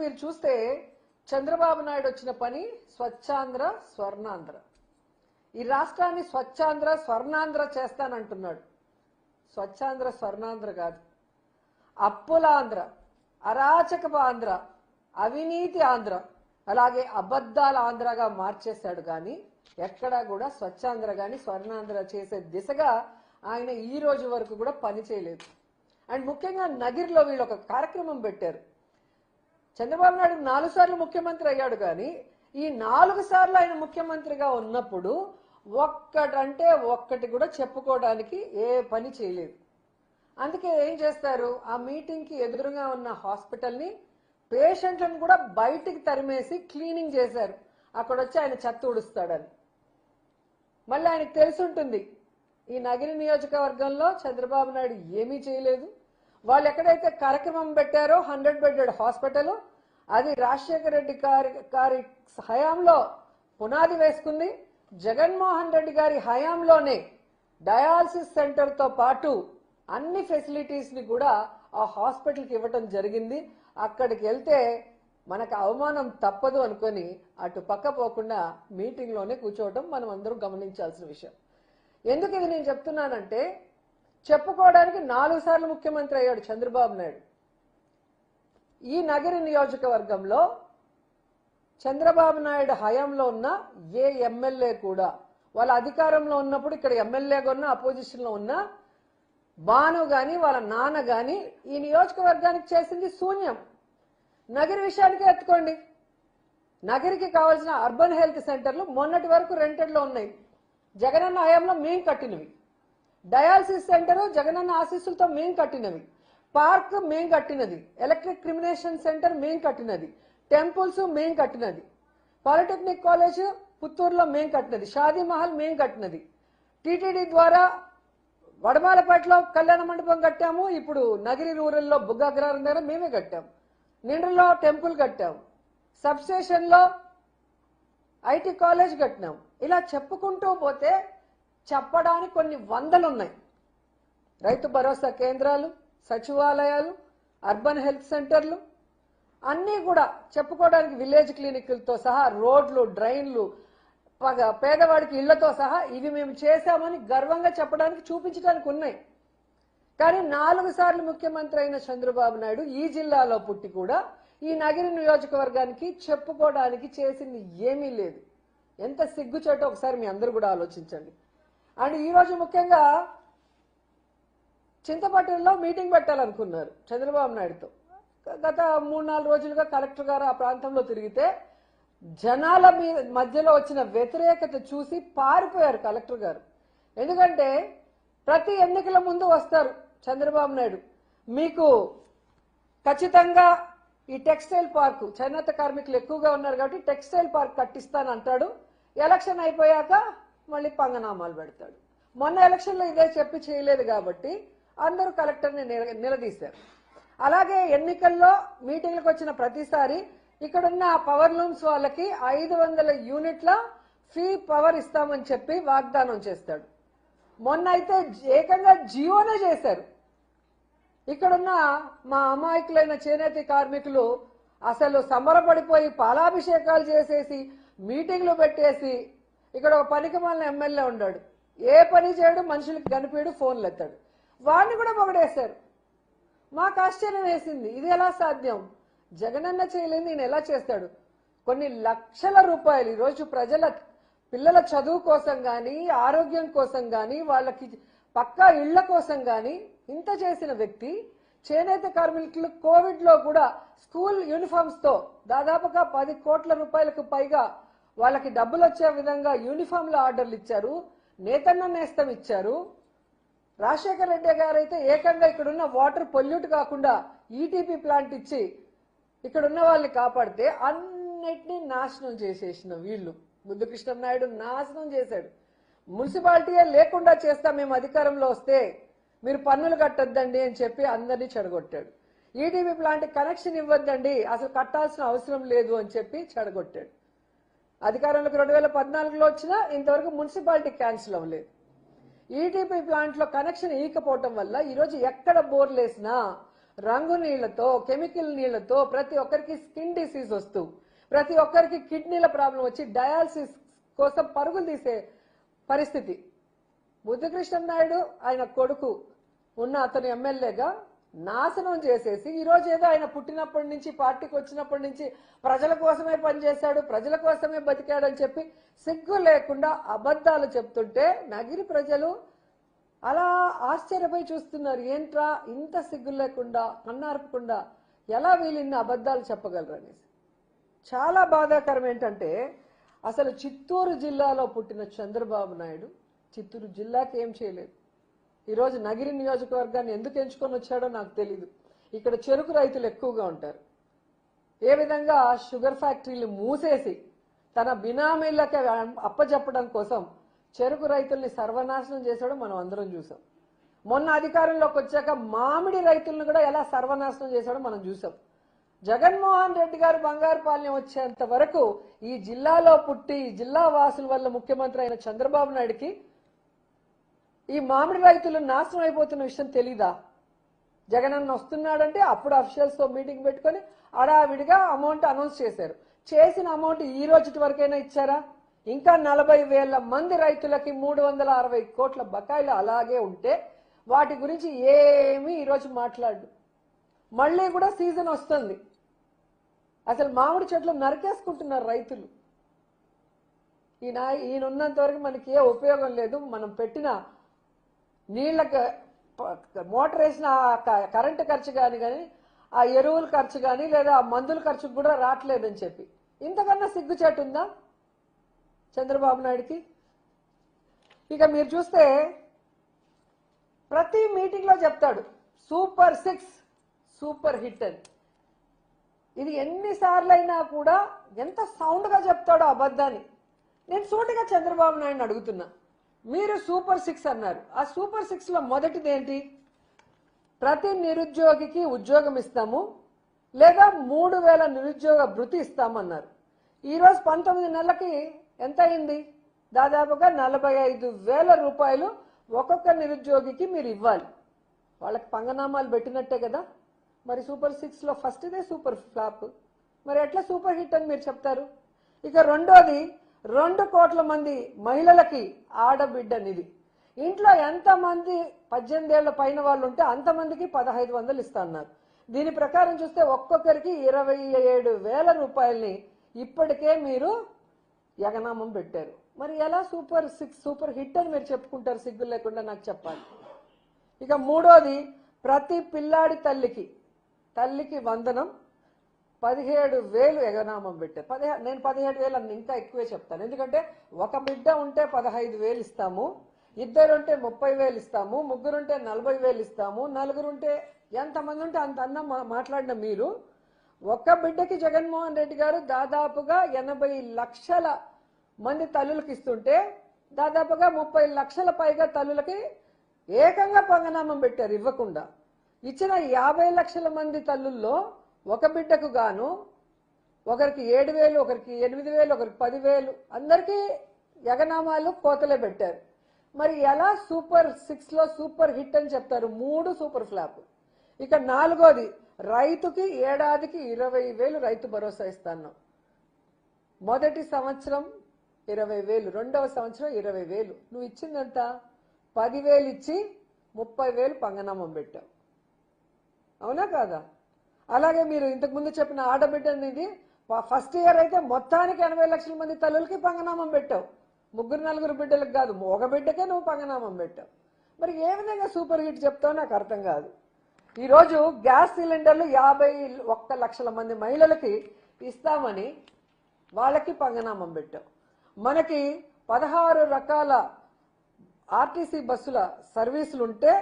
మీరు చూస్తే చంద్రబాబు నాయుడు వచ్చిన పని స్వచ్ఛాంధ్ర స్వర్ణాంధ్ర. ఈ రాష్ట్రాన్ని స్వచ్ఛాంధ్ర స్వర్ణాంధ్ర చేస్తానంటున్నాడు. స్వచ్ఛాంధ్ర స్వర్ణాంధ్ర కాదు. అప్పులాంధ్ర అరాచకపు ఆంధ్ర అవినీతి ఆంధ్ర అలాగే అబద్ధాల ఆంధ్రగా మార్చేశాడు కానీ ఎక్కడా కూడా స్వచ్ఛాంధ్ర కానీ స్వర్ణాంధ్ర చేసే దిశగా ఆయన ఈ రోజు వరకు కూడా పని చేయలేదు. అండ్ ముఖ్యంగా నగిరిలో వీళ్ళు ఒక కార్యక్రమం పెట్టారు. చంద్రబాబు నాయుడు నాలుగు సార్లు ముఖ్యమంత్రి అయ్యాడు కానీ ఈ నాలుగు సార్లు ఆయన ముఖ్యమంత్రిగా ఉన్నప్పుడు ఒక్కటంటే ఒక్కటి కూడా చెప్పుకోవడానికి ఏ పని చేయలేదు. అందుకే ఏం చేస్తారు? ఆ మీటింగ్కి ఎదురుగా ఉన్న హాస్పిటల్ని పేషెంట్లను కూడా బయటికి తరిమేసి క్లీనింగ్ చేశారు. అక్కడ వచ్చి ఆయన చెత్త ఉడుస్తాడని మళ్ళీ ఆయనకు తెలుసుంటుంది ఈ నగిరి నియోజకవర్గంలో చంద్రబాబు నాయుడు ఏమీ చేయలేదు. వాళ్ళు ఎక్కడైతే కార్యక్రమం పెట్టారో హండ్రెడ్ బెడెడ్ హాస్పిటల్ అది రాజశేఖర రెడ్డి గారి గారి హయాంలో పునాది వేసుకుంది. జగన్మోహన్ రెడ్డి గారి హయాంలోనే డయాలసిస్ సెంటర్తో పాటు అన్ని ఫెసిలిటీస్ని కూడా ఆ హాస్పిటల్కి ఇవ్వటం జరిగింది. అక్కడికి వెళ్తే మనకు అవమానం తప్పదు అనుకొని అటు పక్క పోకుండా మీటింగ్లోనే కూర్చోవటం మనం అందరూ గమనించాల్సిన విషయం. ఎందుకు ఇది నేను చెప్తున్నానంటే చెప్పుకోవడానికి నాలుగు సార్లు ముఖ్యమంత్రి అయ్యాడు చంద్రబాబు నాయుడు. ఈ నగరి నియోజకవర్గంలో చంద్రబాబు నాయుడు హయాంలో ఉన్న ఏ ఎమ్మెల్యే కూడా వాళ్ళ అధికారంలో ఉన్నప్పుడు ఇక్కడ ఎమ్మెల్యేగా ఉన్న అపోజిషన్లో ఉన్న బాను గాని వాళ్ళ నాన్న గాని ఈ నియోజకవర్గానికి చేసింది శూన్యం. నగరి విషయానికి ఎత్తుకోండి. నగరికి కావాల్సిన అర్బన్ హెల్త్ సెంటర్లు మొన్నటి వరకు రెంటెడ్లో ఉన్నాయి. జగనన్న హయాంలో మేం కట్టినవి. డయాలసిస్ సెంటర్ జగనన్న ఆశీస్సులతో మేం కట్టినవి. పార్క్ మేం కట్టినది. ఎలక్ట్రిక్ క్రిమినేషన్ సెంటర్ మేం కట్టినది. టెంపుల్స్ మేం కట్టినది. పాలిటెక్నిక్ కాలేజ్ పుత్తూరులో మేం కట్టినది. షాదీ మహల్ మేం కట్టినది. టీటీడీ ద్వారా వడమాలపేటలో కళ్యాణ మండపం కట్టాము. ఇప్పుడు నగిరి రూరల్లో బుగ్గాగ్రహారం దగ్గర మేమే కట్టాము నిండ్రలో టెంపుల్ కట్టాము సబ్ స్టేషన్లో ఐటీ కాలేజ్ కట్టినాం. ఇలా చెప్పుకుంటూ పోతే చెప్పడానికి కొన్ని వందలు ఉన్నాయి రైతు భరోసా కేంద్రాలు సచివాలయాలు అర్బన్ హెల్త్ సెంటర్లు అన్నీ కూడా చెప్పుకోవడానికి విలేజ్ క్లినిక్లతో సహా రోడ్లు డ్రైన్లు పగ- పేదవాడికి ఇళ్ళతో సహా ఇవి మేము చేశామని గర్వంగా చెప్పడానికి చూపించడానికి ఉన్నాయి. కానీ నాలుగు సార్లు ముఖ్యమంత్రి అయిన చంద్రబాబు నాయుడు ఈ జిల్లాలో పుట్టి కూడా ఈ నగరి నియోజకవర్గానికి చెప్పుకోవడానికి చేసింది ఏమీ లేదు. ఎంత సిగ్గుచేటో ఒకసారి మీ అందరూ కూడా ఆలోచించండి. అండ్ ఈరోజు ముఖ్యంగా చింతపట్టణంలో మీటింగ్ పెట్టాలనుకున్నారు చంద్రబాబు నాయుడుతో. గత మూడు నాలుగు రోజులుగా కలెక్టర్ గారు ఆ ప్రాంతంలో తిరిగితే జనాల మీద మధ్యలో వచ్చిన వ్యతిరేకత చూసి పారిపోయారు కలెక్టర్ గారు. ఎందుకంటే ప్రతి ఎన్నికల ముందు వస్తారు చంద్రబాబు నాయుడు. మీకు ఖచ్చితంగా ఈ టెక్స్టైల్ పార్క్ చేనేత కార్మికులు ఎక్కువగా ఉన్నారు కాబట్టి టెక్స్టైల్ పార్క్ కట్టిస్తాను అంటాడు ఎలక్షన్ అయిపోయాక మళ్ళీ పంగనామాలు పెడతాడు. మొన్న ఎలక్షన్లో ఇదే చెప్పి చేయలేదు కాబట్టి అందరూ కలెక్టర్ని నిలదీశారు. అలాగే ఎన్నికల్లో మీటింగ్లకు వచ్చిన ప్రతిసారి ఇక్కడున్న పవర్ లూమ్స్ వాళ్ళకి ఐదు వందల యూనిట్ల ఫ్రీ పవర్ ఇస్తామని చెప్పి వాగ్దానం చేస్తాడు. మొన్న అయితే ఏకంగా జియోనే చేశారు. ఇక్కడున్న మా అమాయకులైన చేనేత కార్మికులు అసలు సంబరపడిపోయి పాలాభిషేకాలు చేసేసి మీటింగ్లు పెట్టేసి ఇక్కడ ఒక పనికి మాలిన ఎమ్మెల్యే ఉన్నాడు. ఏ పని చేయడు మనుషులకి కనిపించడు ఫోన్లు ఎత్తాడు. వాడిని కూడా పొగడేశారు. మాకు ఆశ్చర్యం వేసింది. ఇది ఎలా సాధ్యం? జగనన్న చేయలేని నేను ఎలా చేస్తాడు? కొన్ని లక్షల రూపాయలు ఈరోజు ప్రజల పిల్లల చదువు కోసం కానీ ఆరోగ్యం కోసం కానీ వాళ్ళకి పక్కా ఇళ్ళ కోసం కానీ ఇంత చేసిన వ్యక్తి చేనేత కార్మికులు కోవిడ్లో కూడా స్కూల్ యూనిఫామ్స్తో దాదాపుగా పది కోట్ల రూపాయలకు పైగా వాళ్ళకి డబ్బులు వచ్చే విధంగా యూనిఫామ్ల ఆర్డర్లు ఇచ్చారు. నేతన్న నేస్తం ఇచ్చారు. రాజశేఖర రెడ్డి గారు అయితే ఏకంగా ఇక్కడున్న వాటర్ పొల్యూట్ కాకుండా ఈటీపీ ప్లాంట్ ఇచ్చి ఇక్కడున్న వాళ్ళని కాపాడితే అన్నిటినీ నాశనం చేసేసిన వీళ్ళు. ముద్దు నాయుడు నాశనం చేశాడు. మున్సిపాలిటీయే లేకుండా చేస్తాం మేము అధికారంలో వస్తే మీరు పన్నులు కట్టొద్దండి అని చెప్పి అందరినీ చెడగొట్టాడు. ఈటీవీ ప్లాంట్ కనెక్షన్ ఇవ్వద్దండి. అసలు కట్టాల్సిన అవసరం లేదు అని చెప్పి చెడగొట్టాడు. అధికారంలోకి రెండు వేల పద్నాలుగులో వచ్చినా ఇంతవరకు మున్సిపాలిటీ క్యాన్సిల్ అవ్వలేదు. ఈటీపీ ప్లాంట్లో కనెక్షన్ ఈకపోవటం వల్ల ఈరోజు ఎక్కడ బోర్లేసినా రంగు నీళ్ళతో కెమికల్ నీళ్ళతో ప్రతి ఒక్కరికి స్కిన్ డిసీజ్ వస్తూ ప్రతి ఒక్కరికి కిడ్నీల ప్రాబ్లం వచ్చి డయాలసిస్ కోసం పరుగులు తీసే పరిస్థితి. బుద్ధకృష్ణ నాయుడు ఆయన కొడుకు ఉన్న అతను ఎమ్మెల్యేగా నాశనం చేసేసి ఈరోజు ఏదో ఆయన పుట్టినప్పటి నుంచి పార్టీకి వచ్చినప్పటి నుంచి ప్రజల కోసమే పనిచేశాడు ప్రజల కోసమే బతికాడని చెప్పి సిగ్గు లేకుండా అబద్ధాలు చెప్తుంటే నగిరి ప్రజలు అలా ఆశ్చర్యపోయి చూస్తున్నారు. ఏంట్రా ఇంత సిగ్గు లేకుండా కన్నార్పకుండా ఎలా వీళ్ళిన్ని అబద్ధాలు చెప్పగలరు అనేసి. చాలా బాధాకరం ఏంటంటే అసలు చిత్తూరు జిల్లాలో పుట్టిన చంద్రబాబు నాయుడు చిత్తూరు జిల్లాకి ఏం చేయలేదు. ఈరోజు నగిరి నియోజకవర్గాన్ని ఎందుకు ఎంచుకొని వచ్చాడో నాకు తెలీదు. ఇక్కడ చెరుకు రైతులు ఎక్కువగా ఉంటారు. ఏ విధంగా షుగర్ ఫ్యాక్టరీలు మూసేసి తన బినామీలకి అప్పచెప్పడం కోసం చెరుకు రైతుల్ని సర్వనాశనం చేశాడో మనం అందరం చూసాం మొన్న అధికారంలోకి వచ్చాక మామిడి రైతులను కూడా ఎలా సర్వనాశనం చేశాడో మనం చూసాం జగన్మోహన్ రెడ్డి గారు బంగారుపాలెం వచ్చేంత వరకు ఈ జిల్లాలో పుట్టి జిల్లా వాసుల వల్ల ముఖ్యమంత్రి అయిన చంద్రబాబు నాయుడికి ఈ మామిడి రైతులు నాశనం అయిపోతున్న విషయం తెలీదా? జగనన్న వస్తున్నాడంటే అప్పుడు అఫీషియల్స్తో మీటింగ్ పెట్టుకొని అడావిడిగా అమౌంట్ అనౌన్స్ చేశారు. చేసిన అమౌంట్ ఈ రోజు వరకైనా ఇచ్చారా? ఇంకా నలభై వేల మంది రైతులకి మూడు వందల అరవై కోట్ల బకాయిలు అలాగే ఉంటే వాటి గురించి ఏమీ ఈరోజు మాట్లాడు మళ్ళీ కూడా సీజన్ వస్తుంది. అసలు మామిడి చెట్లు నరికేసుకుంటున్నారు రైతులు. ఈయన ఈయన ఉన్నంత వరకు మనకి ఏ ఉపయోగం లేదు. మనం పెట్టిన నీళ్ళకి మోటార్ వేసిన క- కరెంటు ఖర్చు కానీ కానీ ఆ ఎరువుల ఖర్చు కానీ లేదా ఆ మందుల ఖర్చు కూడా రావట్లేదని చెప్పి. ఇంతకన్నా సిగ్గుచేటు ఉందా చంద్రబాబు నాయుడికి? ఇక మీరు చూస్తే ప్రతి మీటింగ్లో చెప్తాడు సూపర్ సిక్స్ సూపర్ హిట్ అని. ఇది ఎన్నిసార్లు అయినా కూడా ఎంత సౌండ్గా చెప్తాడో అబద్ధాన్ని. నేను సూటిగా చంద్రబాబు నాయుడిని అడుగుతున్నా. మీరు సూపర్ సిక్స్ అన్నారు. ఆ సూపర్ సిక్స్లో మొదటిది ఏంటి? ప్రతి నిరుద్యోగికి ఉద్యోగం ఇస్తాము లేదా మూడు వేల నిరుద్యోగ భృతి ఇస్తామన్నారు. ఈరోజు పంతొమ్మిది నెలలకి ఎంత అయింది? దాదాపుగా నలభై ఐదు వేల రూపాయలు ఒక్కొక్క నిరుద్యోగికి మీరు ఇవ్వాలి. వాళ్ళకి పంగనామాలు పెట్టినట్టే కదా? మరి సూపర్ సిక్స్లో సూపర్ ఫ్లాప్. మరి ఎట్లా సూపర్ హిట్ అని మీరు చెప్తారు? ఇక రెండోది రెండు కోట్ల మంది మహిళలకి ఆడబిడ్డ నిధి. ఇంట్లో ఎంతమంది పద్దెనిమిది ఏళ్ళ పైన వాళ్ళు ఉంటే అంతమందికి పదహైదు వందలు ఇస్తా అన్నారు దీని ప్రకారం చూస్తే ఒక్కొక్కరికి ఇరవై ఏడు వేల రూపాయల్ని ఇప్పటికే మీరు యగనామం పెట్టారు. మరి ఎలా సూపర్ సిక్స్ సూపర్ హిట్ అని మీరు చెప్పుకుంటారు సిగ్గు లేకుండా నాకు చెప్పాలి. ఇక మూడోది ప్రతి పిల్లాడి తల్లికి తల్లికి వందనం పదిహేడు వేలు ఎగనామం పెట్టారు పదిహే నేను పదిహేడు వేలు అన్న ఇంకా ఎక్కువే చెప్తాను. ఎందుకంటే ఒక బిడ్డ ఉంటే పదహైదు వేలు ఇస్తాము ఇద్దరుంటే ముప్పై వేలు ఇస్తాము ముగ్గురుంటే నలభై వేలు ఇస్తాము నలుగురుంటే ఎంతమంది ఉంటే అంత అన్న మాట్లాడిన మీరు ఒక్క బిడ్డకి జగన్మోహన్ రెడ్డి గారు దాదాపుగా ఎనభై లక్షల మంది తల్లులకి ఇస్తుంటే దాదాపుగా ముప్పై లక్షల పైగా తల్లులకి ఏకంగా పంగనామం పెట్టారు ఇవ్వకుండా. ఇచ్చిన యాభై లక్షల మంది తల్లుల్లో ఒక బిడ్డకు గాను ఒకరికి ఏడు వేలు ఒకరికి ఎనిమిది వేలు ఒకరికి పదివేలు అందరికీ యగనామాలు కోతలే పెట్టారు. మరి ఎలా సూపర్ సిక్స్లో సూపర్ హిట్ అని చెప్తారు? మూడు సూపర్ ఫ్లాప్. ఇక నాలుగోది రైతుకి ఏడాదికి ఇరవై వేలు రైతు భరోసా ఇస్తాను. మొదటి సంవత్సరం ఇరవై వేలు రెండవ సంవత్సరం ఇరవై వేలు. నువ్వు ఇచ్చిందంత? పదివేలు ఇచ్చి ముప్పై వేలు పంగనామం పెట్టావు. అవునా కాదా? అలాగే మీరు ఇంతకు ముందు చెప్పిన ఆడబిడ్డ అనేది ఫస్ట్ ఇయర్ అయితే మొత్తానికి ఎనభై లక్షల మంది తల్లులకి పంగనామం పెట్టావు. ముగ్గురు నలుగురు బిడ్డలకు కాదు ఒక బిడ్డకే నువ్వు పంగనామం పెట్టావు. మరి ఏ విధంగా సూపర్ హిట్ చెప్తావు నాకు అర్థం కాదు. ఈరోజు గ్యాస్ సిలిండర్లు యాభై ఒక్క లక్షల మంది మహిళలకి ఇస్తామని వాళ్ళకి పంగనామం పెట్టావు. మనకి పదహారు రకాల ఆర్టీసీ బస్సుల సర్వీసులు ఉంటే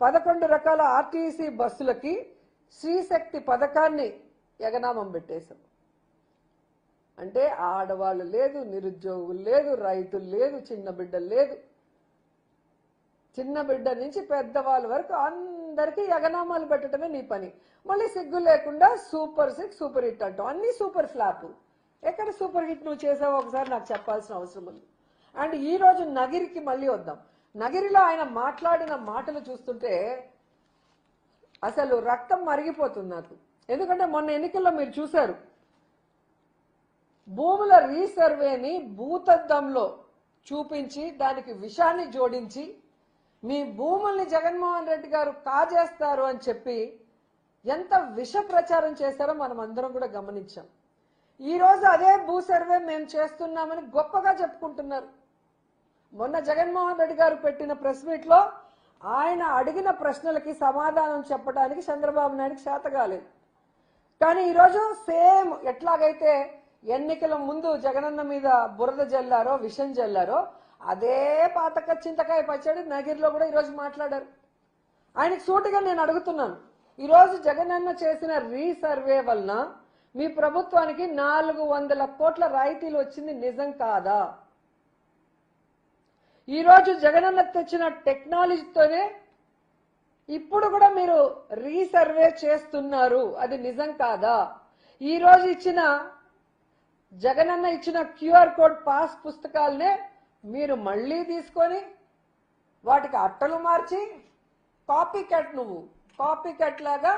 పదకొండు రకాల ఆర్టీసీ బస్సులకి స్త్రీశక్తి పథకాన్ని ఎగనామం పెట్టేశాం. అంటే ఆడవాళ్ళు లేదు నిరుద్యోగులు లేదు రైతులు లేదు చిన్న బిడ్డలు లేదు. చిన్న బిడ్డ నుంచి పెద్దవాళ్ళ వరకు అందరికీ ఎగనామాలు పెట్టడమే నీ పని. మళ్ళీ సిగ్గు లేకుండా సూపర్ సిక్స్ సూపర్ హిట్ అంటాం. అన్ని సూపర్ ఫ్లాప్. ఎక్కడ సూపర్ హిట్ నువ్వు చేసావు ఒకసారి నాకు చెప్పాల్సిన అవసరం ఉంది అండ్ ఈ రోజు నగిరికి మళ్ళీ వద్దాం. నగిరిలో ఆయన మాట్లాడిన మాటలు చూస్తుంటే అసలు రక్తం మరిగిపోతుంది నాకు. ఎందుకంటే మొన్న ఎన్నికల్లో మీరు చూశారు. భూముల రీసర్వేని భూతద్దంలో చూపించి దానికి విషాన్ని జోడించి మీ భూముల్ని జగన్మోహన్ రెడ్డి గారు కాజేస్తారు అని చెప్పి ఎంత విష ప్రచారం చేశారో మనం అందరం కూడా గమనించాం. ఈరోజు అదే భూ సర్వే మేము చేస్తున్నామని గొప్పగా చెప్పుకుంటున్నారు. మొన్న జగన్మోహన్ రెడ్డి గారు పెట్టిన ప్రెస్ మీట్లో ఆయన అడిగిన ప్రశ్నలకి సమాధానం చెప్పడానికి చంద్రబాబు నాయుడికి చేత కాలేదు. కానీ ఈరోజు సేమ్ ఎట్లాగైతే ఎన్నికల ముందు జగనన్న మీద బురద జల్లారో విషం జల్లారో అదే పాతక చింతకాయ పచ్చడి నగిరిలో కూడా ఈరోజు మాట్లాడారు. ఆయనకి సూటిగా నేను అడుగుతున్నాను. ఈరోజు జగనన్న చేసిన రీసర్వే వలన మీ ప్రభుత్వానికి నాలుగు వందల కోట్ల రాయితీలు వచ్చింది నిజం కాదా? ఈరోజు జగనన్న తెచ్చిన టెక్నాలజీతోనే ఇప్పుడు కూడా మీరు రీసర్వే చేస్తున్నారు. అది నిజం కాదా? ఈరోజు ఇచ్చిన జగనన్న ఇచ్చిన క్యూఆర్ కోడ్ పాస్ పుస్తకాలనే మీరు మళ్ళీ తీసుకొని వాటికి అట్టలు మార్చి కాపీ కట్ నువ్వు కాపీ కట్ లాగా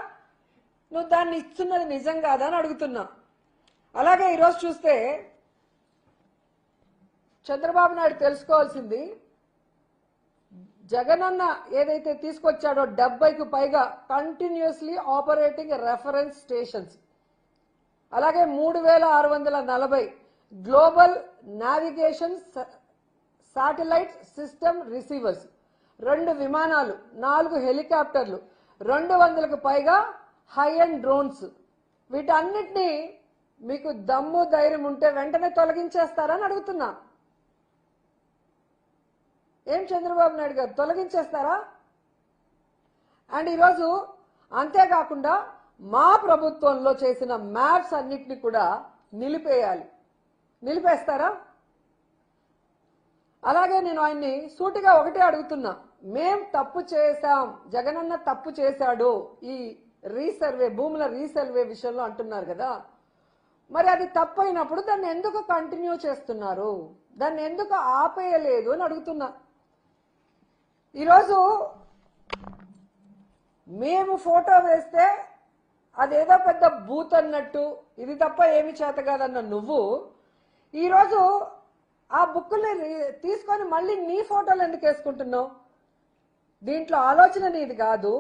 నువ్వు దాన్ని ఇస్తున్నది నిజం కాదా అని అడుగుతున్నా. అలాగే ఈరోజు చూస్తే చంద్రబాబు నాయుడు తెలుసుకోవాల్సింది జగనన్న ఏదైతే తీసుకొచ్చాడో డెబ్బైకి పైగా కంటిన్యూస్లీ ఆపరేటింగ్ రెఫరెన్స్ స్టేషన్స్ అలాగే మూడు వేల ఆరు వందల నలభై global navigation satellite system receivers రెండు విమానాలు నాలుగు హెలికాప్టర్లు రెండు వందలకు పైగా హై అండ్ డ్రోన్స్ వీటన్నిటినీ మీకు దమ్ము ధైర్యం ఉంటే వెంటనే తొలగించేస్తారని అడుగుతున్నా. ఏం చంద్రబాబు నాయుడు గారు? తొలగించేస్తారా? అండ్ ఈరోజు అంతేకాకుండా మా ప్రభుత్వంలో చేసిన మ్యాప్స్ అన్నిటిని కూడా నిలిపేయాలి. నిలిపేస్తారా? అలాగే నేను ఆయన్ని సూటిగా ఒకటే అడుగుతున్నా. మేం తప్పు చేశాం. జగనన్న తప్పు చేశాడు. ఈ రీసర్వే భూముల రీసర్వే విషయంలో అంటున్నారు కదా. మరి అది తప్పు అయినప్పుడు దాన్ని ఎందుకు కంటిన్యూ చేస్తున్నారు? దాన్ని ఎందుకు ఆపేయలేదు అని అడుగుతున్నా. ఈరోజు మేము ఫోటో వేస్తే అదేదో పెద్ద బూత్ అన్నట్టు ఇది తప్ప ఏమి చేత కాదన్న నువ్వు ఈరోజు ఆ బుక్కుల్ని తీసుకొని మళ్ళీ నీ ఫోటోలు ఎందుకు వేసుకుంటున్నావు? దీంట్లో ఆలోచన నీది కాదు.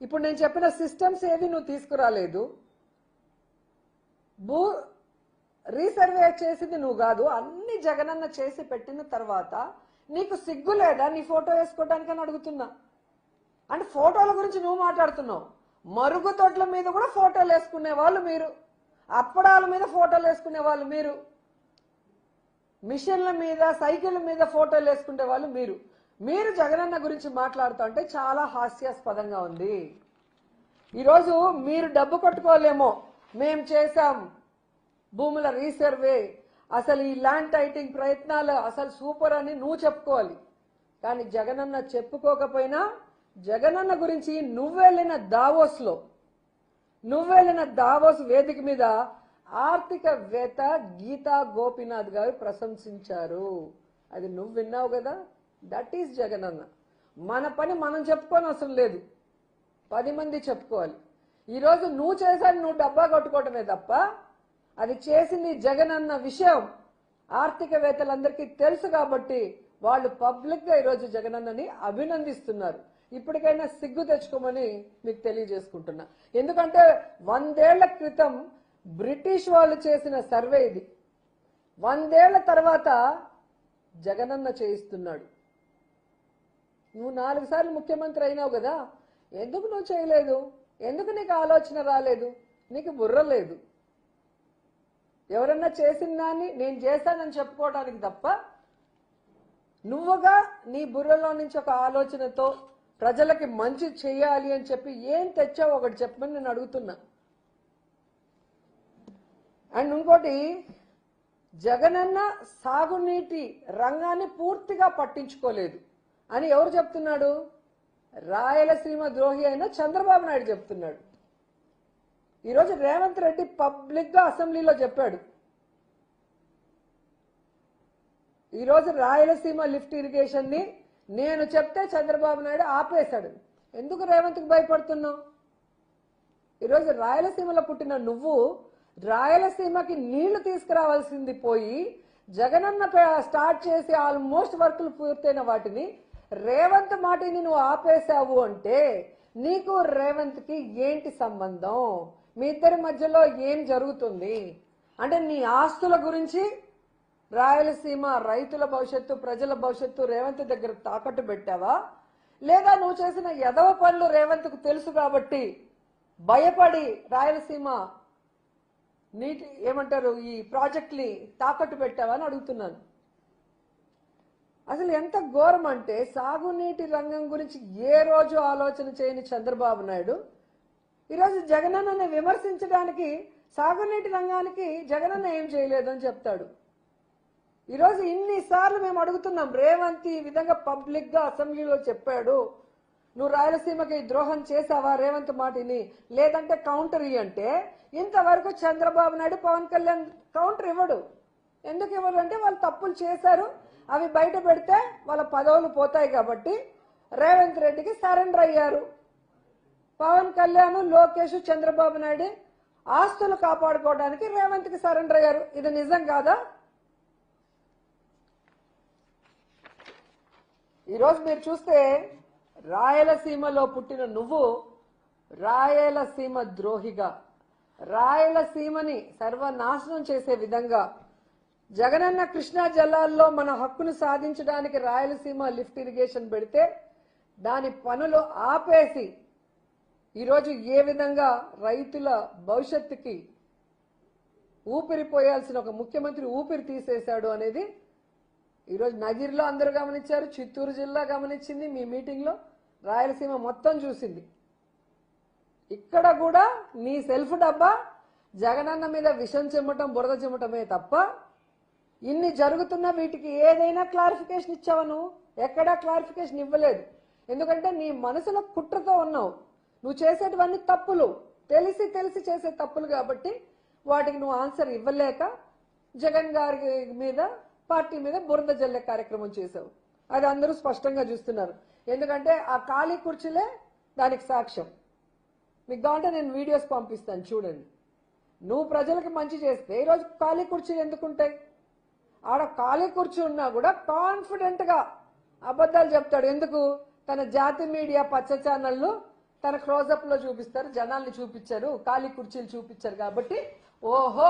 ఇప్పుడు నేను చెప్పిన సిస్టమ్స్ ఏవి నువ్వు తీసుకురాలేదు. భూ రీసర్వే చేసింది నువ్వు కాదు. అన్ని జగనన్న చేసి పెట్టిన తర్వాత నీకు సిగ్గు లేదా? నీ ఫోటో వేసుకోవడానికి అని అడుగుతున్నా. అంటే ఫోటోల గురించి నువ్వు మాట్లాడుతున్నావు. మరుగుదొడ్ల మీద కూడా ఫోటోలు వేసుకునే వాళ్ళు మీరు. అప్పడాల మీద ఫోటోలు వేసుకునే వాళ్ళు మీరు. మిషన్ల మీద సైకిళ్ళ మీద ఫోటోలు వేసుకునే వాళ్ళు మీరు. మీరు జగనన్న గురించి మాట్లాడుతూ అంటే చాలా హాస్యాస్పదంగా ఉంది. ఈరోజు మీరు డబ్బు కొట్టుకోలేమో. మేము చేశాం. భూముల రీసర్వే. అసలు ఈ ల్యాండ్ టైటింగ్ ప్రయత్నాలు అసలు సూపర్ అని నువ్వు చెప్పుకోవాలి. కానీ జగనన్న చెప్పుకోకపోయినా జగనన్న గురించి నువ్వెళ్ళిన దావోస్లో నువ్వెళ్ళిన దావోస్ వేదిక మీద ఆర్థికవేత్త గీతా గోపీనాథ్ గారు ప్రశంసించారు. అది నువ్వు విన్నావు కదా? That is Jagananna. మన పని మనం చెప్పుకొని అవసరం లేదు. పది మంది చెప్పుకోవాలి. ఈరోజు నువ్వు చేశాను నువ్వు డబ్బా కొట్టుకోవటమే తప్ప అది చేసింది జగన్ అన్న విషయం ఆర్థికవేత్తలందరికీ తెలుసు కాబట్టి వాళ్ళు పబ్లిక్గా ఈరోజు జగనన్నని అభినందిస్తున్నారు. ఇప్పటికైనా సిగ్గు తెచ్చుకోమని మీకు తెలియజేసుకుంటున్నా. ఎందుకంటే వందేళ్ళ క్రితం బ్రిటిష్ వాళ్ళు చేసిన సర్వే ఇది. వందేళ్ళ తర్వాత జగనన్న చేయిస్తున్నాడు. నువ్వు నాలుగు సార్లు ముఖ్యమంత్రి అయినావు కదా ఎందుకు నువ్వు చేయలేదు? ఎందుకు నీకు ఆలోచన రాలేదు? నీకు బుర్ర లేదు. ఎవరన్నా చేసిన దాన్ని నేను చేశానని చెప్పుకోవడానికి తప్ప నువ్వుగా నీ బుర్రలో నుంచి ఒక ఆలోచనతో ప్రజలకి మంచి చేయాలి అని చెప్పి ఏం తెచ్చావు ఒకటి చెప్పమని నేను అడుగుతున్నా. అండ్ ఇంకోటి జగనన్న సాగునీటి రంగాన్ని పూర్తిగా పట్టించుకోలేదు అని ఎవరు చెప్తున్నాడు? రాయలసీమ ద్రోహి అయిన చంద్రబాబు నాయుడు చెప్తున్నాడు. ఈరోజు రేవంత్ రెడ్డి పబ్లిక్గా అసెంబ్లీలో చెప్పాడు. ఈరోజు రాయలసీమ లిఫ్ట్ ఇరిగేషన్ని నేను చెప్తే చంద్రబాబు నాయుడు ఆపేశాడు. ఎందుకు రేవంత్కి భయపడుతున్నావు? ఈరోజు రాయలసీమలో పుట్టిన నువ్వు రాయలసీమకి నీళ్ళు తీసుకురావాల్సింది పోయి జగనన్న స్టార్ట్ చేసి ఆల్మోస్ట్ వర్కులు పూర్తయిన వాటిని రేవంత్ మాటిని నువ్వు ఆపేశావు అంటే నీకు రేవంత్కి ఏంటి సంబంధం? మీ ఇద్దరి మధ్యలో ఏం జరుగుతుంది? అంటే నీ ఆస్తుల గురించి రాయలసీమ రైతుల భవిష్యత్తు ప్రజల భవిష్యత్తు రేవంత్ దగ్గర తాకట్టు పెట్టావా? లేదా నువ్వు చేసిన ఎదవ పనులు రేవంత్కు తెలుసు కాబట్టి భయపడి రాయలసీమ నీటి ఏమంటారు ఈ ప్రాజెక్ట్ని తాకట్టు పెట్టావా అని అడుగుతున్నాను. అసలు ఎంత ఘోరం అంటే సాగునీటి రంగం గురించి ఏ రోజు ఆలోచన చేయని చంద్రబాబు నాయుడు ఈరోజు జగనన్నని విమర్శించడానికి సాగునీటి రంగానికి జగనన్న ఏం చేయలేదని చెప్తాడు. ఈరోజు ఇన్నిసార్లు మేము అడుగుతున్నాం రేవంత్ ఈ విధంగా పబ్లిక్గా అసెంబ్లీలో చెప్పాడు. నువ్వు రాయలసీమకి ద్రోహం చేసావా రేవంత్ మాటిని లేదంటే కౌంటర్ ఇయ్యి అంటే ఇంతవరకు చంద్రబాబు నాయుడు పవన్ కళ్యాణ్ కౌంటర్ ఇవ్వడు. ఎందుకు ఇవ్వరు అంటే వాళ్ళు తప్పులు చేశారు. అవి బయట పెడితే వాళ్ళ పదవులు పోతాయి కాబట్టి రేవంత్ రెడ్డికి సరెండర్ అయ్యారు. పవన్ కళ్యాణ్ లోకేష్ చంద్రబాబు నాయుడు ఆస్తులు కాపాడుకోవడానికి రేవంత్కి సరెండర్ అయ్యారు. ఇది నిజం కాదా? ఈరోజు మీరు చూస్తే రాయలసీమలో పుట్టిన నువ్వు రాయలసీమ ద్రోహిగా రాయలసీమని సర్వనాశనం చేసే విధంగా జగనన్న కృష్ణా జలాల్లో మన హక్కును సాధించడానికి రాయలసీమ లిఫ్ట్ ఇరిగేషన్ పెడితే దాని పనులు ఆపేసి ఈరోజు ఏ విధంగా రైతుల భవిష్యత్తుకి ఊపిరిపోయాల్సిన ఒక ముఖ్యమంత్రి ఊపిరి తీసేశాడు అనేది ఈరోజు నగిరిలో అందరూ గమనించారు చిత్తూరు జిల్లా గమనించింది మీ మీటింగ్లో రాయలసీమ మొత్తం చూసింది. ఇక్కడ కూడా నీ సెల్ఫ్ డబ్బా జగనన్న మీద విషం చెమ్మటం బురద చెమ్మటమే తప్ప ఇన్ని జరుగుతున్న వీటికి ఏదైనా క్లారిఫికేషన్ ఇచ్చావా నువ్వు? ఎక్కడా క్లారిఫికేషన్ ఇవ్వలేదు. ఎందుకంటే నీ మనసులో కుట్రతో ఉన్నావు. నువ్వు చేసేటివన్నీ తప్పులు. తెలిసి తెలిసి చేసే తప్పులు కాబట్టి వాటికి నువ్వు ఆన్సర్ ఇవ్వలేక జగన్ గారి మీద పార్టీ మీద బురద జల్లే కార్యక్రమం చేశావు అది అందరూ స్పష్టంగా చూస్తున్నారు. ఎందుకంటే ఆ ఖాళీ కుర్చీలే దానికి సాక్ష్యం. మీకు కావాలంటే నేను వీడియోస్ పంపిస్తాను చూడండి. నువ్వు ప్రజలకు మంచి చేస్తే ఈరోజు ఖాళీ కుర్చీలు ఎందుకుంటాయి ఆడ ఖాళీ కుర్చీ ఉన్నా కూడా కాన్ఫిడెంట్గా అబద్ధాలు చెప్తాడు. ఎందుకు? తన జాతి మీడియా పచ్చ ఛానళ్ళు తన క్లోజప్లో చూపిస్తారు జనాల్ని చూపించారు ఖాళీ కుర్చీలు చూపించారు కాబట్టి ఓహో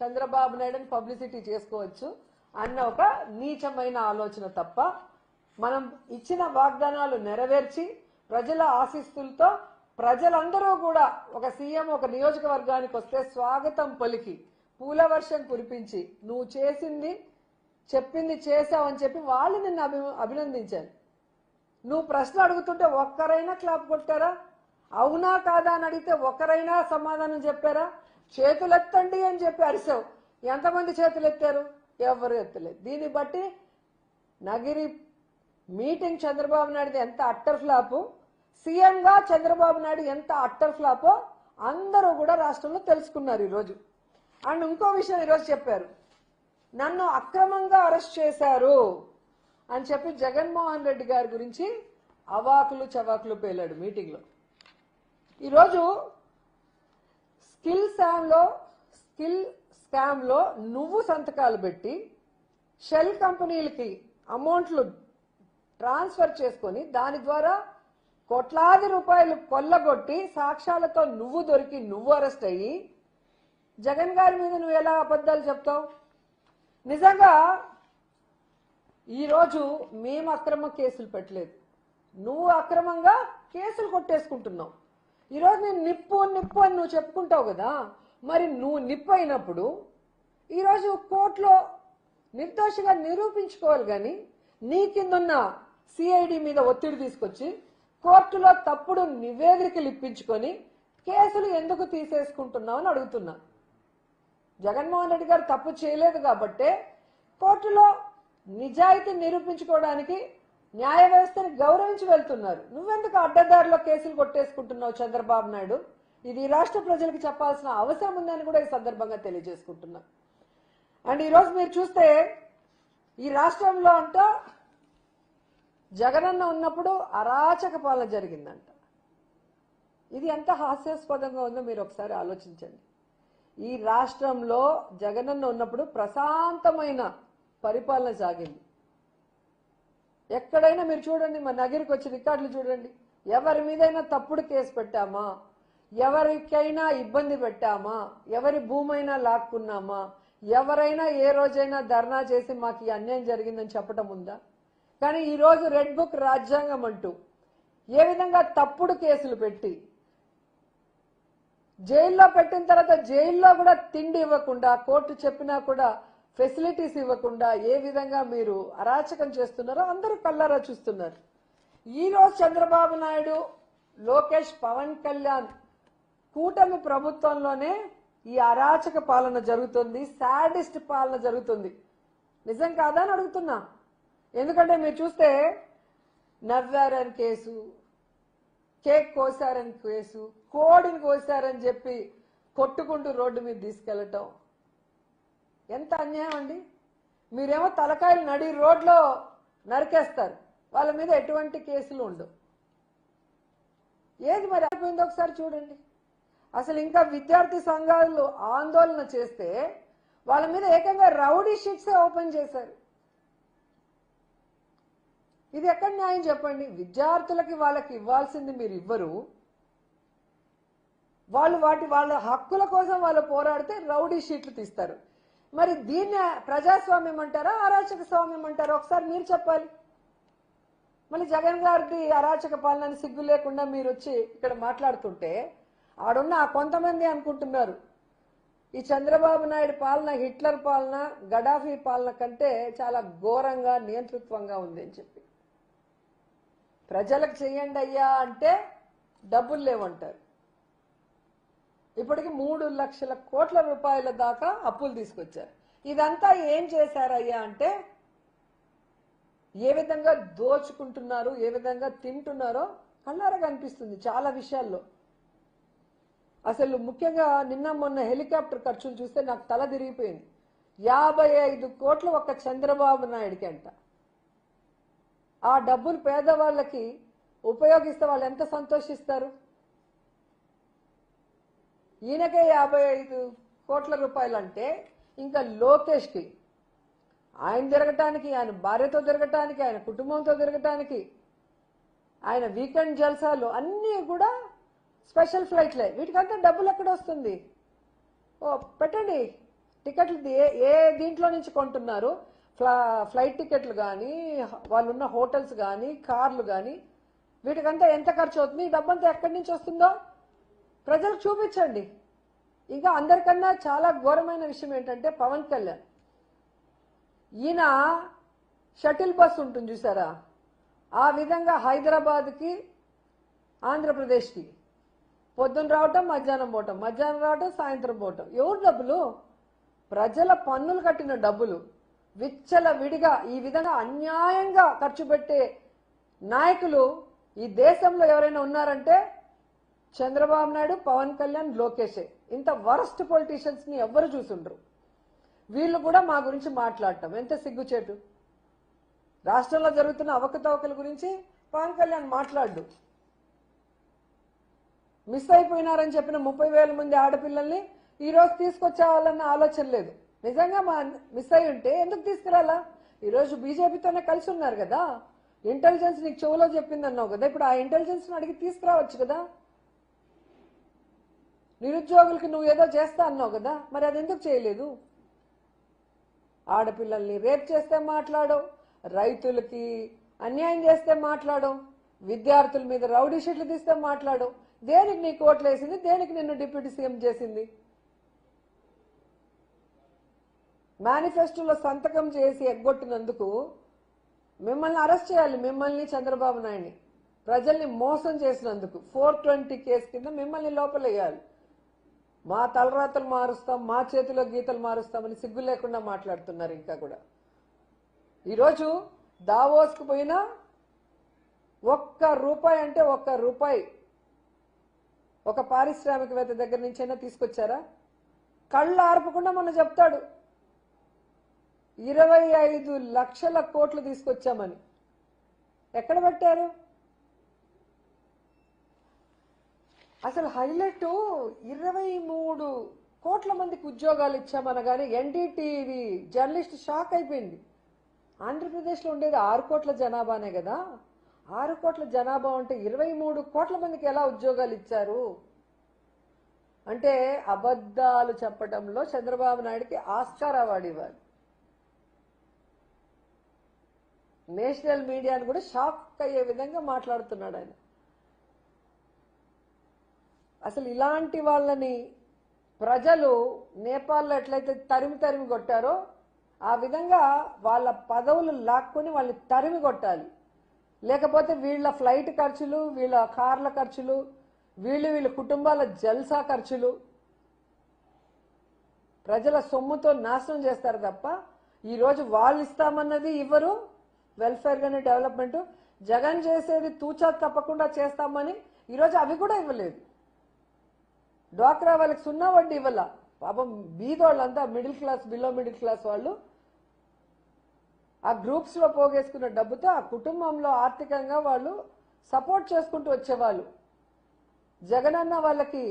చంద్రబాబు నాయుడుని పబ్లిసిటీ చేసుకోవచ్చు అన్న ఒక నీచమైన ఆలోచన తప్ప మనం ఇచ్చిన వాగ్దానాలు నెరవేర్చి ప్రజల ఆశీస్సులతో ప్రజలందరూ కూడా ఒక సీఎం ఒక నియోజకవర్గానికి వస్తే స్వాగతం పలికి పూల వర్షం కురిపించి నువ్వు చేసింది చెప్పింది చేసావని చెప్పి వాళ్ళు నిన్ను అభి అభినందించారు. నువ్వు ప్రశ్న అడుగుతుంటే ఒక్కరైనా క్లాప్ కొట్టారా? అవునా కాదా అని అడిగితే ఒక్కరైనా సమాధానం చెప్పారా? చేతులెత్తండి అని చెప్పి అరిసావు. ఎంతమంది చేతులు ఎత్తారు ఎవరు ఎత్తలేదు. దీన్ని బట్టి నగిరి మీటింగ్ చంద్రబాబు నాయుడు ఎంత అట్టర్ ఫ్లాపు? సీఎంగా చంద్రబాబు నాయుడు ఎంత అట్టర్ ఫ్లాపో అందరూ కూడా రాష్ట్రంలో తెలుసుకున్నారు ఈరోజు. అండ్ ఇంకో విషయం ఈరోజు చెప్పారు. నన్ను అక్రమంగా అరెస్ట్ చేశారు. అని చెప్పి జగన్మోహన్ రెడ్డి గారి గురించి అవాకులు చవాకులు పేలాడు మీటింగ్లో ఈరోజు స్కిల్ స్కామ్లో స్కిల్ స్కామ్లో నువ్వు సంతకాలు పెట్టి షెల్ కంపెనీలకి అమౌంట్లు ట్రాన్స్ఫర్ చేసుకొని దాని ద్వారా కోట్లాది రూపాయలు కొల్లగొట్టి సాక్ష్యాలతో నువ్వు దొరికి నువ్వు అరెస్ట్ అయ్యి జగన్ గారి మీద నువ్వు ఎలా అబద్ధాలు చెప్తావు? నిజంగా ఈరోజు మేము అక్రమ కేసులు పెట్టలేదు. నువ్వు అక్రమంగా కేసులు కొట్టేసుకుంటున్నావు. ఈరోజు నేను నిప్పు నిప్పు అని నువ్వు చెప్పుకుంటావు కదా మరి నువ్వు నిప్పు అయినప్పుడు ఈరోజు కోర్టులో నిర్దోషిగా నిరూపించుకోవాలి కానీ నీ కిందున్న సిఐడి మీద ఒత్తిడి తీసుకొచ్చి కోర్టులో తప్పుడు నివేదికలు ఇప్పించుకొని కేసులు ఎందుకు తీసేసుకుంటున్నావు అని అడుగుతున్నా. జగన్మోహన్ రెడ్డి గారు తప్పు చేయలేదు కాబట్టే కోర్టులో నిజాయితీ నిరూపించుకోవడానికి న్యాయ వ్యవస్థని గౌరవించి వెళ్తున్నారు. నువ్వెందుకు అడ్డదారిలో కేసులు కొట్టేసుకుంటున్నావు చంద్రబాబు నాయుడు? ఇది ఈ రాష్ట్ర ప్రజలకు చెప్పాల్సిన అవసరం ఉందని కూడా ఈ సందర్భంగా తెలియజేసుకుంటున్నా. అండ్ ఈరోజు మీరు చూస్తే ఈ రాష్ట్రంలో అంట జగనన్న ఉన్నప్పుడు అరాచక పాలన జరిగిందంట. ఇది ఎంత హాస్యాస్పదంగా ఉందో మీరు ఒకసారి ఆలోచించండి. ఈ రాష్ట్రంలో జగనన్న ఉన్నప్పుడు ప్రశాంతమైన పరిపాలన సాగింది. ఎక్కడైనా మీరు చూడండి మా నగరికి వచ్చి రికార్డులు చూడండి. ఎవరి మీదైనా తప్పుడు కేసు పెట్టామా? ఎవరికైనా ఇబ్బంది పెట్టామా? ఎవరి భూమైనా లాక్కున్నామా? ఎవరైనా ఏ రోజైనా ధర్నా చేసి మాకు ఈ అన్యాయం జరిగిందని చెప్పటం ఉందా? కానీ ఈరోజు రెడ్ బుక్ రాజ్యాంగం అంటూ ఏ విధంగా తప్పుడు కేసులు పెట్టి జైల్లో పెట్టిన తర్వాత జైల్లో కూడా తిండి ఇవ్వకుండా కోర్టు చెప్పినా కూడా ఫెసిలిటీస్ ఇవ్వకుండా ఏ విధంగా మీరు అరాచకం చేస్తున్నారో అందరూ కళ్ళారా చూస్తున్నారు. ఈ రోజు చంద్రబాబు నాయుడు లోకేష్ పవన్ కళ్యాణ్ కూటమి ప్రభుత్వంలోనే ఈ అరాచక పాలన జరుగుతుంది సాడిస్ట్ పాలన జరుగుతుంది. నిజం కాదా అని అడుగుతున్నా. ఎందుకంటే మీరు చూస్తే నవ్వారని కేసు కేక్ కోసారని కేసు కోడిని కోసారని చెప్పి కొట్టుకుంటూ రోడ్డు మీద తీసుకెళ్ళటం ఎంత అన్యాయం అండి? మీరేమో తలకాయలు నడి రోడ్లో నరికేస్తారు. వాళ్ళ మీద ఎటువంటి కేసులు ఉండవు. ఏది మరి అయిపోయింది ఒకసారి చూడండి. అసలు ఇంకా విద్యార్థి సంఘాలు ఆందోళన చేస్తే వాళ్ళ మీద ఏకంగా రౌడీ షీట్స్ ఓపెన్ చేశారు. ఇది ఎక్కడ న్యాయం చెప్పండి? విద్యార్థులకి వాళ్ళకి ఇవ్వాల్సింది మీరు ఇవ్వరు. వాళ్ళు వాటి వాళ్ళ హక్కుల కోసం వాళ్ళు పోరాడితే రౌడీ షీట్లు తీస్తారు. మరి దీన్ని ప్రజాస్వామ్యం అంటారా అరాచక స్వామ్యం అంటారా? ఒకసారి మీరు చెప్పాలి. మళ్ళీ జగన్ గారిది అరాచక పాలన సిగ్గు లేకుండా మీరు వచ్చి ఇక్కడ మాట్లాడుతుంటే ఆడున్న ఆ కొంతమంది అనుకుంటున్నారు ఈ చంద్రబాబు నాయుడు పాలన హిట్లర్ పాలన గడాఫీ పాలన కంటే చాలా ఘోరంగా నియంతృత్వంగా ఉంది అని చెప్పి. ప్రజలకు చెయ్యండి అయ్యా అంటే డబ్బులు లేవంటారు. ఇప్పటికి మూడు లక్షల కోట్ల రూపాయల దాకా అప్పులు తీసుకొచ్చారు. ఇదంతా ఏం చేశారయ్యా అంటే ఏ విధంగా దోచుకుంటున్నారు ఏ విధంగా తింటున్నారో కళ్ళారా కనిపిస్తుంది చాలా విషయాల్లో. అసలు ముఖ్యంగా నిన్న మొన్న హెలికాప్టర్ ఖర్చులు చూస్తే నాకు తల తిరిగిపోయింది. యాభై ఐదు కోట్లు ఒక్క చంద్రబాబు నాయుడికి అంట. ఆ డబ్బులు పేదవాళ్ళకి ఉపయోగిస్తే వాళ్ళు ఎంత సంతోషిస్తారు? ఈయనకే యాభై ఐదు కోట్ల రూపాయలు అంటే ఇంకా లోకేష్కి ఆయన తిరగటానికి ఆయన భార్యతో తిరగటానికి ఆయన కుటుంబంతో తిరగటానికి ఆయన వీకెండ్ జల్సాలు అన్నీ కూడా స్పెషల్ ఫ్లైట్లే. వీటికంతా డబ్బులు ఎక్కడ వస్తుంది? ఓ పెట్టండి. టికెట్లు ఏ ఏ దీంట్లో నుంచి కొంటున్నారు? ఫ్లా ఫ్లైట్ టికెట్లు కానీ వాళ్ళు ఉన్న హోటల్స్ కానీ కార్లు కానీ వీటికంతా ఎంత ఖర్చు అవుతుంది? ఈ డబ్బంతా ఎక్కడి నుంచి వస్తుందో? ప్రజలకు చూపించండి. ఇంకా అందరికన్నా చాలా ఘోరమైన విషయం ఏంటంటే పవన్ కళ్యాణ్. ఈయన షటిల్ బస్ ఉంటుంది చూసారా? ఆ విధంగా హైదరాబాద్కి ఆంధ్రప్రదేశ్కి. పొద్దున్న రావటం మధ్యాహ్నం పోవటం. మధ్యాహ్నం రావటం సాయంత్రం పోవటం. ఎవరు డబ్బులు? ప్రజల పన్నులు కట్టిన డబ్బులు. విచ్చల విడిగా ఈ విధంగా అన్యాయంగా ఖర్చు పెట్టే నాయకులు ఈ దేశంలో ఎవరైనా ఉన్నారంటే చంద్రబాబు నాయుడు పవన్ కళ్యాణ్ లోకేషే ఇంత వరస్ట్ పొలిటీషియన్స్ని ఎవ్వరు చూసుండ్రు. వీళ్ళు కూడా మా గురించి మాట్లాడటం. ఎంత సిగ్గుచేటు? రాష్ట్రంలో జరుగుతున్న అవకతవకల గురించి పవన్ కళ్యాణ్ మాట్లాడు మిస్ అయిపోయినారని చెప్పిన ముప్పై వేల మంది ఆడపిల్లల్ని ఈరోజు తీసుకొచ్చేవాళ్ళన్న ఆలోచన లేదు. నిజంగా మా మిస్ అయి ఉంటే ఎందుకు తీసుకురాలా? ఈరోజు బీజేపీతోనే కలిసి ఉన్నారు కదా. ఇంటెలిజెన్స్ నీకు చెవులో చెప్పింది అన్నావు కదా. ఇప్పుడు ఆ ఇంటెలిజెన్స్ని అడిగి తీసుకురావచ్చు కదా. నిరుద్యోగులకి నువ్వు ఏదో చేస్తా అన్నావు కదా మరి అది ఎందుకు చేయలేదు? ఆడపిల్లల్ని రేప్ చేస్తే మాట్లాడవు రైతులకి అన్యాయం చేస్తే మాట్లాడవు విద్యార్థుల మీద రౌడీ షీట్లు తీస్తే మాట్లాడవు. దేనికి నీకు ఓట్లు వేసింది దేనికి నిన్ను డిప్యూటీ సీఎం చేసింది? మేనిఫెస్టోలో సంతకం చేసి ఎగ్గొట్టినందుకు మిమ్మల్ని అరెస్ట్ చేయాలి మిమ్మల్ని చంద్రబాబు నాయుడిని. ప్రజల్ని మోసం చేసినందుకు ఫోర్ ట్వంటీ కేసు కింద మిమ్మల్ని లోపలేయాలి. మా తలరాతలు మారుస్తాం మా చేతిలో గీతలు మారుస్తామని సిగ్గు లేకుండా మాట్లాడుతున్నారు ఇంకా కూడా. ఈరోజు దావోస్కు పోయినా ఒక్క రూపాయి అంటే ఒక్క రూపాయి ఒక పారిశ్రామికవేత్త దగ్గర నుంచైనా తీసుకొచ్చారా? కళ్ళు ఆర్పకుండా మొన్న చెప్తాడు ఇరవై ఐదు లక్షల కోట్లు తీసుకొచ్చామని. ఎక్కడ పెట్టారు? అసలు హైలైట్ ఇరవై మూడు కోట్ల మందికి ఉద్యోగాలు ఇచ్చామనగానే ఎన్డీటీవీ జర్నలిస్ట్ షాక్ అయిపోయింది. ఆంధ్రప్రదేశ్లో ఉండేది ఆరు కోట్ల జనాభానే కదా. ఆరు కోట్ల జనాభా అంటే ఇరవై మూడు కోట్ల మందికి ఎలా ఉద్యోగాలు ఇచ్చారు? అంటే అబద్ధాలు చెప్పడంలో చంద్రబాబు నాయుడుకి ఆస్కార్ అవార్డు ఇవ్వాలి నేషనల్ మీడియాను కూడా షాక్ అయ్యే విధంగా మాట్లాడుతున్నాడు ఆయన. అసలు ఇలాంటి వాళ్ళని ప్రజలు నేపాల్లో ఎట్లయితే తరిమి తరిమి కొట్టారో ఆ విధంగా వాళ్ళ పదవులు లాక్కొని వాళ్ళని తరిమి కొట్టాలి. లేకపోతే వీళ్ళ ఫ్లైట్ ఖర్చులు వీళ్ళ కార్ల ఖర్చులు వీళ్ళు వీళ్ళ కుటుంబాల జల్సా ఖర్చులు ప్రజల సొమ్ముతో నాశనం చేస్తారు తప్ప ఈరోజు వాళ్ళు ఇస్తామన్నది ఇవ్వరు. వెల్ఫేర్ కానీ డెవలప్మెంట్ జగన్ చేసేది తూచా తప్పకుండా చేస్తామని ఈరోజు అవి కూడా ఇవ్వలేదు. డ్వాక్రా వాళ్ళకి సున్నా వడ్డీ ఇవ్వాల. పాపం బీదోళ్ళంతా middle class below middle class వాళ్ళు ఆ గ్రూప్స్లో పోగేసుకున్న డబ్బుతో ఆ కుటుంబంలో ఆర్థికంగా వాళ్ళు సపోర్ట్ చేసుకుంటూ వచ్చేవాళ్ళు. జగనన్న వాళ్ళకి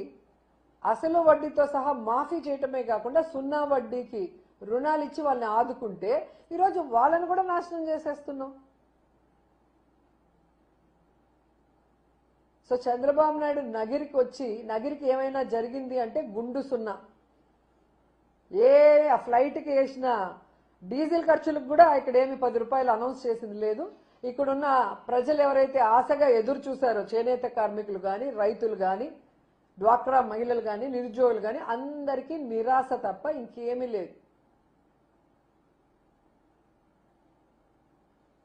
అసలు వడ్డీతో సహా మాఫీ చేయటమే కాకుండా సున్నా వడ్డీకి రుణాలు ఇచ్చి వాళ్ళని ఆదుకుంటే ఈరోజు వాళ్ళని కూడా నాశనం చేసేస్తున్నాం. సో చంద్రబాబు నాయుడు నగిరికి వచ్చి నగిరికి ఏమైనా జరిగింది అంటే గుండు సున్నా. ఏ ఆ ఫ్లైట్కి వేసిన డీజిల్ ఖర్చులకు కూడా ఇక్కడ ఏమి పది రూపాయలు అనౌన్స్ చేసింది లేదు. ఇక్కడున్న ప్రజలు ఎవరైతే ఆశగా ఎదురు చూశారో చేనేత కార్మికులు కానీ రైతులు కానీ డ్వాక్రా మహిళలు కానీ నిరుద్యోగులు కానీ అందరికీ నిరాశ తప్ప ఇంకేమీ లేదు.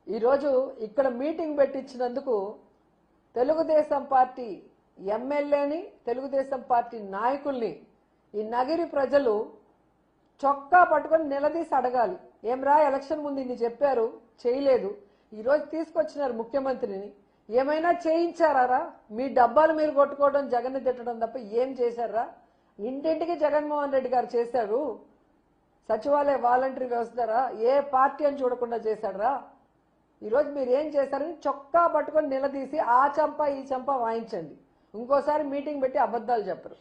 ఈరోజు ఇక్కడ మీటింగ్ పెట్టించినందుకు తెలుగుదేశం పార్టీ ఎమ్మెల్యేని తెలుగుదేశం పార్టీ నాయకుల్ని ఈ నగిరి ప్రజలు చొక్కా పట్టుకొని నిలదీసి అడగాలి. ఏమరా ఎలక్షన్ ముందు ఇన్ని చెప్పారు చేయలేదు. ఈరోజు తీసుకొచ్చినారు ముఖ్యమంత్రిని. ఏమైనా చేయించారా మీ డబ్బాలు మీరు కొట్టుకోవడం జగన్ తిట్టడం తప్ప ఏం చేశారా? ఇంటింటికి జగన్మోహన్ రెడ్డి గారు చేశారు. సచివాలయ వాలంటరీ వ్యవస్థ ఏ పార్టీ అని చూడకుండా చేశాడరా? ఈరోజు మీరు ఏం చేశారని చొక్కా పట్టుకొని నిలదీసి ఆ చంప ఈ చంప వాయించండి. ఇంకోసారి మీటింగ్ పెట్టి అబద్ధాలు చెప్పరు.